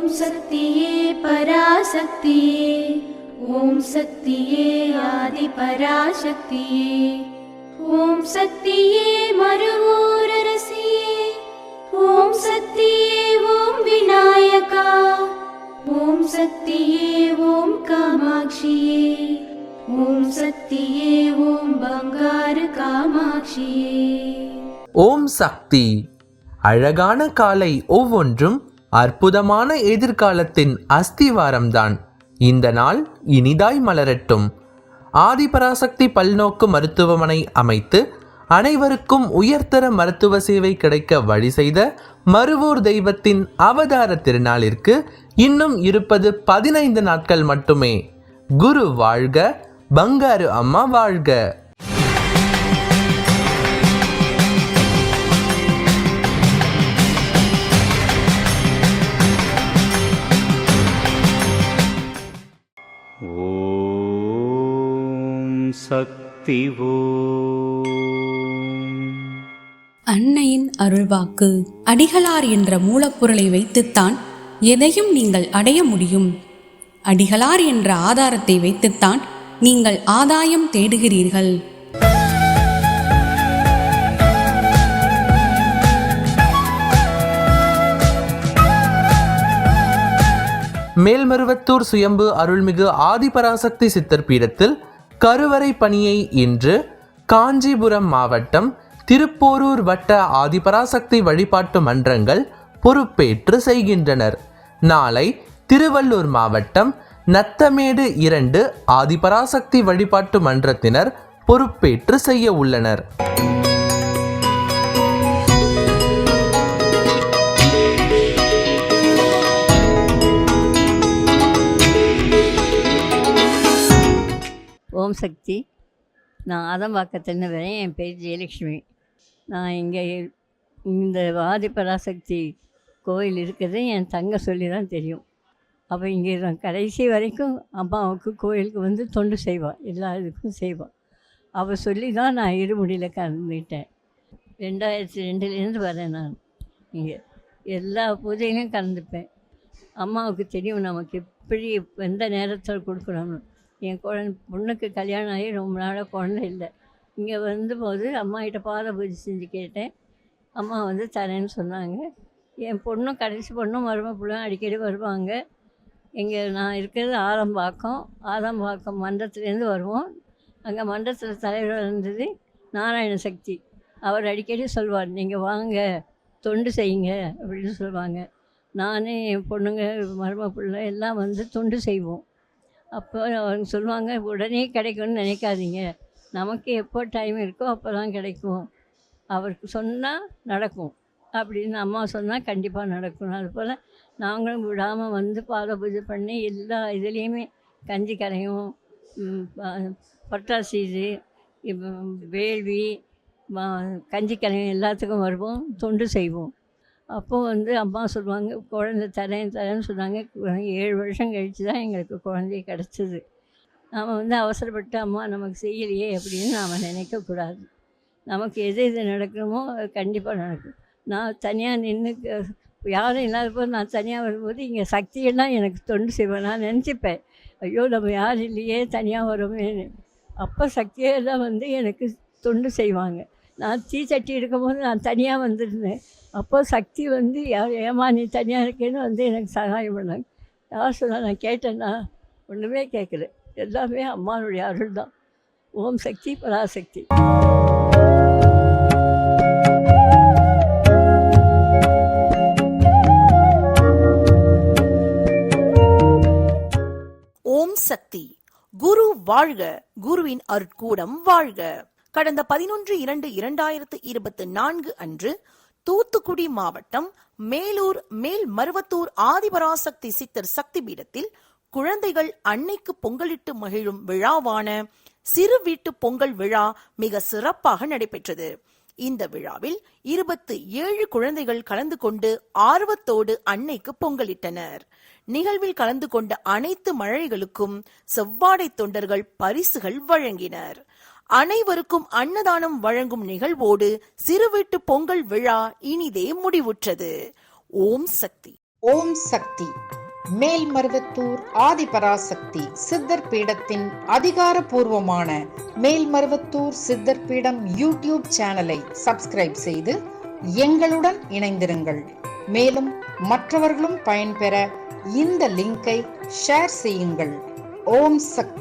ஓம் சக்தியே பராசக்தியே. ஓம் சக்தியே ஆதி பராசக்தியே. ஓம் சக்தியே மறுவூரரசியே ஓம் சக்தியே ஓம் விநாயகா. ஓம் சக்தியே ஓம் காமாட்சியே. ஓம் சக்தியே ஓம் பங்காரு காமாட்சியே. ஓம் சக்தி. அழகான காலை ஒவ்வொன்றும் அற்புதமான எதிர்காலத்தின் அஸ்திவாரம்தான். இந்த நாள் இனிதாய் மலரட்டும். ஆதிபராசக்தி பல்நோக்கு மருத்துவமனை அமைத்து அனைவருக்கும் உயர்தர மருத்துவ சேவை கிடைக்க வழி செய்த மருவூர் தெய்வத்தின் அவதார திருநாளிற்கு இன்னும் இருப்பது பதினைந்து நாட்கள் மட்டுமே. குரு வாழ்க பங்காரு அம்மா வாழ்க. சக்தி அன்னையின் அருள்வாக்கு அடிகளார் என்ற மூலப்பொருளை வைத்துத்தான் எதையும் நீங்கள் அடைய முடியும். அடிகளார் என்ற ஆதாரத்தை வைத்துத்தான் நீங்கள் ஆதாயம் தேடுகிறீர்கள். மேல்மருவத்தூர் சுயம்பு அருள்மிகு ஆதிபராசக்தி சித்தர் பீடத்தில் கருவறை பணியை இன்று காஞ்சிபுரம் மாவட்டம் திருப்போரூர் வட்ட ஆதிபராசக்தி வழிபாட்டு மன்றங்கள் பொறுப்பேற்று செய்கின்றனர். நாளை திருவள்ளூர் மாவட்டம் நத்தமேடு இரண்டு ஆதிபராசக்தி வழிபாட்டு மன்றத்தினர் பொறுப்பேற்று செய்ய உள்ளனர். ஓம் சக்தி. நான் ஆதம்பாக்கத்துலேருந்து வரேன் என் பேர் ஜெயலக்ஷ்மி நான் இங்கே இந்த ஆதிபராசக்தி கோயில் இருக்கிறது என் தங்க சொல்லி தான் தெரியும். அப்போ இங்கே நான் கடைசி வரைக்கும் அம்மாவுக்கு கோயிலுக்கு வந்து தொண்டு செய்வாள் எல்லா இதுக்கும் செய்வாள் அவள் சொல்லி தான் நான் இருமுடியில் கலந்துக்கிட்டேன் ரெண்டாயிரத்தி ரெண்டுலேருந்து வரேன் நான் இங்கே. எல்லா பூஜையிலையும் கலந்துப்பேன். அம்மாவுக்கு தெரியும் நமக்கு எப்படி எந்த நேரத்தில் கொடுக்கணும்னு. என் குழந்தை பொண்ணுக்கு கல்யாணம் ஆகி ரொம்ப நாளாக குழந்தை இல்லை. இங்கே வந்தபோது அம்மாகிட்ட பாத பூஜை செஞ்சு கேட்டேன். அம்மா வந்து தரேன்னு சொன்னாங்க. என் பொண்ணும் கடைசி பொண்ணும் மரும பிள்ளையும் அடிக்கடி வருவாங்க. இங்கே நான் இருக்கிறது ஆலம்பாக்கம். ஆலம்பாக்கம் மன்றத்துலேருந்து வருவோம். அங்கே மன்றத்தில் தலைவர் இருந்தது நாராயண சக்தி. அவர் அடிக்கடி சொல்வார் நீங்கள் வாங்க தொண்டு செய்யுங்க அப்படின்னு சொல்லுவாங்க நானே என் பொண்ணுங்க மரும பிள்ளை எல்லாம் வந்து தொண்டு செய்வோம். அப்போ அவங்க சொல்லுவாங்க உடனே கிடைக்கும்னு நினைக்காதீங்க. நமக்கு எப்போ டைம் இருக்கோ அப்போ தான் கிடைக்கும். அவருக்கு சொன்னால் நடக்கும். அப்படின்னு அம்மா சொன்னால் கண்டிப்பாக நடக்கும். அதுபோல் நாங்களும் விடாமல் வந்து பாத பூஜை பண்ணி எல்லா இதுலேயுமே கஞ்சி கரையும் ம், பட்டாசு இது இப்போ வேள்வி கஞ்சி கரையும் எல்லாத்துக்கும் வருவோம் தொண்டு செய்வோம். அப்போ வந்து அம்மா சொல்லுவாங்க குழந்தை தரேன் தரேன்னு சொன்னாங்க. ஏழு வருஷம் கழித்து தான் எங்களுக்கு குழந்தைய கிடச்சிது. நாம் வந்து அவசரப்பட்டு அம்மா நமக்கு செய்யலையே அப்படின்னு நாம் நினைக்கக்கூடாது நமக்கு எது எது நடக்கணுமோ அது கண்டிப்பாக நடக்கும். நான் தனியாக நின்று யாரும் இல்லாத போது நான் தனியாக வரும்போது இங்கே சக்தியெல்லாம் எனக்கு தொண்டு செய்வேன் நான் நினச்சிப்பேன் ஐயோ நம்ம யாரும் இல்லையே தனியாக வரோமே அப்போ சக்தியெல்லாம் வந்து எனக்கு தொண்டு செய்வாங்க. நான் தீ சட்டி இருக்கும்போது நான் தனியாக வந்திருந்தேன். அப்போ சக்தி வந்து யார் ஏமா நீ தனியாக இருக்கேன்னு வந்து எனக்கு சகாயம் பண்ணாங்க. யார் சொன்னால் நான் கேட்டேன்னா ஒன்றுமே கேட்கல எல்லாமே அம்மாவுடைய அருள் தான். ஓம் சக்தி பராசக்தி. ஓம் சக்தி. குரு வாழ்க குருவின் அருட்கூடம் வாழ்க. கடந்த பதினொன்று இரண்டு இரண்டாயிரத்து இருபத்தி நான்கு அன்று தூத்துக்குடி மாவட்டம் மேலூர் மேல் மருவத்தூர் ஆதிபராசக்தி சித்தர் சக்தி பீடத்தில் குழந்தைகள் அன்னைக்கு பொங்கலிட்டு மகிழும் விழாவான சிறு வீட்டு பொங்கல் விழா மிக சிறப்பாக நடைபெற்றது. இந்த விழாவில் இருபத்து ஏழு குழந்தைகள் கலந்து கொண்டு ஆர்வத்தோடு அன்னைக்கு பொங்கலிட்டனர். நிகழ்வில் கலந்து கொண்ட அனைத்து மழைகளுக்கும் செவ்வாடை தொண்டர்கள் பரிசுகள் வழங்கினர். அனைவருக்கும் அன்னதானம் வழங்கும் நிகழ்வோடு சிறுவீட்டு பொங்கல் விழா இனிதே முடிவுற்றது. ஓம் சக்தி. ஓம் சக்தி. மேல்மருவத்தூர் ஆதிபராசக்தி சித்தர் பீடத்தின் அதிகாரபூர்வமான மேல்மருவத்தூர் சித்தர் பீடம் யூடியூப் சேனலை சப்ஸ்கிரைப் செய்து எங்களுடன் இணைந்திருங்கள். மேலும் மற்றவர்களும் பயன்பெற இந்த லிங்கை ஷேர் செய்யுங்கள். ஓம் சக்தி.